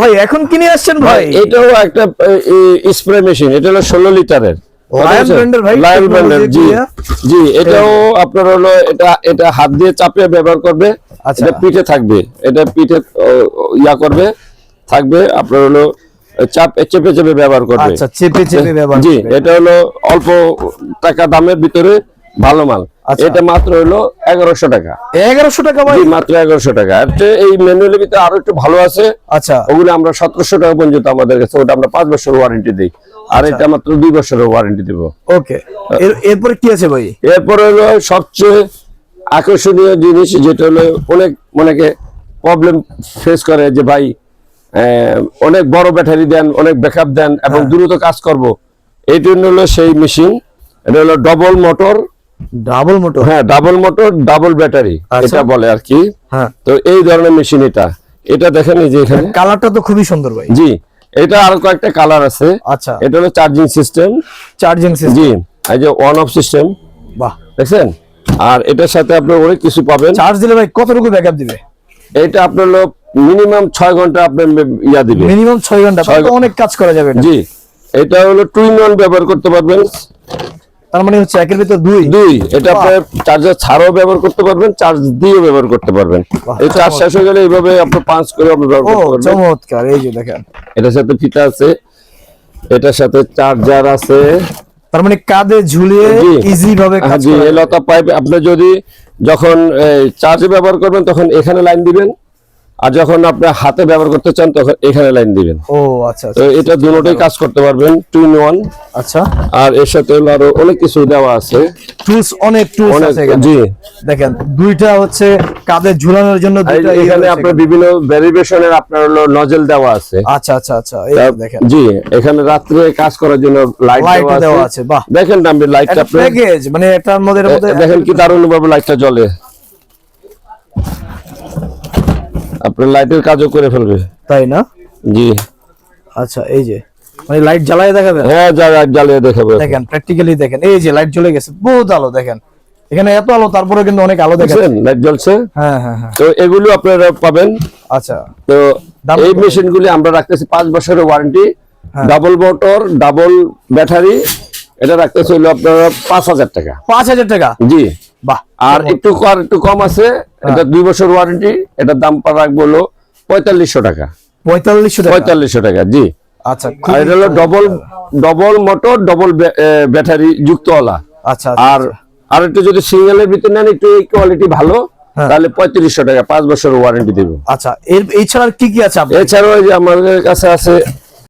ভাই এখন কিনে আসছেন ভাই এটাও একটা স্প্রে মেশিন এটা হলো ষোলো লিটারের। জি এটাও আপনার হলো এটা এটা হাত দিয়ে চাপিয়ে ব্যবহার করবে আচ্ছা। এটা পিঠে থাকবে এটা পিঠে ইয়া করবে থাকবে আপনার হলো চাপ চেপে চেপে ব্যবহার করবে। আচ্ছা চেপে চেপে ব্যবহার জি এটা হলো অল্প টাকা দামের ভিতরে ভালো মাল। আচ্ছা। এটা মাত্র হলো এগারোশো টাকা। এগারোশো টাকা ভাই? মাত্র এগারোশো টাকা। এই ম্যানুয়ালের ভিতরে আরও একটু ভালো আছে আচ্ছা। ওগুলো আমরা সতেরোশো টাকা পর্যন্ত আমাদের কাছে ওটা আমরা পাঁচ বছর ওয়ারেন্টি দিই। আর এটা মাত্র দুই বছরের ওয়ারেন্টি দিব। ওকে। এরপরে কি আছে ভাই? এরপরে হলো সবচেয়ে আকর্ষণীয় জিনিস যেটা হলো অনেক অনেকে প্রবলেম ফেস করে যে ভাই অনেক বড় ব্যাটারি দেন অনেক ব্যাকআপ দেন এবং হ্যাঁ। দ্রুত কাজ করব। এই জন্য হলো সেই মেশিন এটা হলো ডবল মোটর ডাবল মোটর হ্যাঁ ডাবল মোটর ডাবল ব্যাটারি। এটা বলে আর কি। হ্যাঁ। তো এই ধরনের মেশিন এটা। এটা দেখেন এই যে এখানে। কালারটা তো খুবই সুন্দর ভাই। জি এটা আরও কয়েকটা কালার আছে। আচ্ছা। এটা হলো চার্জিং সিস্টেম চার্জিং সিস্টেম জি এই যে অন অফ সিস্টেম বাহ। দেখছেন? আর এটার সাথে আপনি অনেক কিছু পাবেন। চার্জ দিলে ভাই কতটুকু ব্যাকআপ দিবে? এটা আপনার হলো মিনিমাম ছয় ঘণ্টা আপনার ইয়া দিবে। মিনিমাম ছয় ঘণ্টা তাহলে ছয়- অনেক কাজ করা যাবে জি এটা হলো টু ইন ওয়ান ব্যবহার করতে পারবেন। তার মানে হচ্ছে একের ভিতর দুই। দুই। এটা। আপনার চার্জার ছাড়াও ব্যবহার করতে পারবেন চার্জ দিয়েও ব্যবহার করতে পারবেন। এই চার্জ শেষ হয়ে গেলে এইভাবে আপনি পাঁচ করে আপনি ব্যবহার করতে পারবেন। চমৎকার এই যে দেখেন। এটার সাথে ফিতা আছে এটার সাথে চার্জার আছে। তার মানে কাঁধে ঝুলিয়ে ইজি ভাবে হ্যাঁ, কাজ জি করা। লতা পাইপ আপনি যদি যখন চার্জে ব্যবহার করবেন তখন এখানে লাইন দিবেন। আর যখন আপনি হাতে ব্যবহার করতে চান তখন এখানে লাইন দিবেন। ও আচ্ছা তো আচ্ছা। এটা দুটোই কাজ করতে পারবেন টু ইন ওয়ান আচ্ছা। আর এর সাথে আরও অনেক কিছু দেওয়া আছে। টুলস অনেক টুলস আছে এখানে। জি। দেখেন দুইটা হচ্ছে কাঁধে ঝুলানোর জন্য দুইটা ইয়ে এখানে আপনার বিভিন্ন ভ্যারিয়েশনের আপনার হলো নজেল দেওয়া আছে। আচ্ছা আচ্ছা আচ্ছা এই দেখেন। জি এখানে রাত্রে কাজ করার জন্য লাইট দেওয়া আছে। বাহ। দেখেন না আমি লাইটটা প্যাকেজ মানে এটার মধ্যে মধ্যে দেখেন কি দারুণ ভাবে লাইটটা জ্বলে। আপনার লাইটের কাজও করে ফেলবে। তাই না? জি। আচ্ছা এই যে মানে লাইট জ্বালায় দেখাবেন হ্যাঁ যা লাইট জ্বালিয়ে দেখাবে। দেখেন প্র্যাকটিক্যালি দেখেন এই যে লাইট জ্বলে গেছে বহুত আলো দেখেন। এখানে এত আলো তারপরে কিন্তু অনেক আলো দেখেন লাইট জ্বলছে? হ্যাঁ হ্যাঁ হ্যাঁ। তো এগুলো আপনারা পাবেন। আচ্ছা। তো এই? মেশিনগুলি আমরা রাখতেছি পাঁচ বছরের ওয়ারেন্টি। হ্যাঁ। Double motor double battery. এটা রাখতেছি হলো আপনারা পাঁচ হাজার টাকা। পাঁচ হাজার টাকা? জি। বাহ আর একটু কর একটু কম আছে। এটা দুই বছর ওয়ারেন্টি এটার দাম রাখব হলো পঁয়তাল্লিশশো টাকা। পঁয়তাল্লিশশো টাকা? পঁয়তাল্লিশশো টাকা জি। আচ্ছা এটা হলো double double motor double battery যুক্তওয়ালা। আচ্ছা আর আর একটু যদি সিঙ্গেলের ভিতরে নেন একটু এই কোয়ালিটি ভালো হ্যাঁ। তাহলে পঁয়ত্রিশশো টাকা পাঁচ বছর ওয়ারেন্টি দেবো। আচ্ছা এর এছাড়া কি কি আছে এছাড়াও যে আমাদের কাছে আছে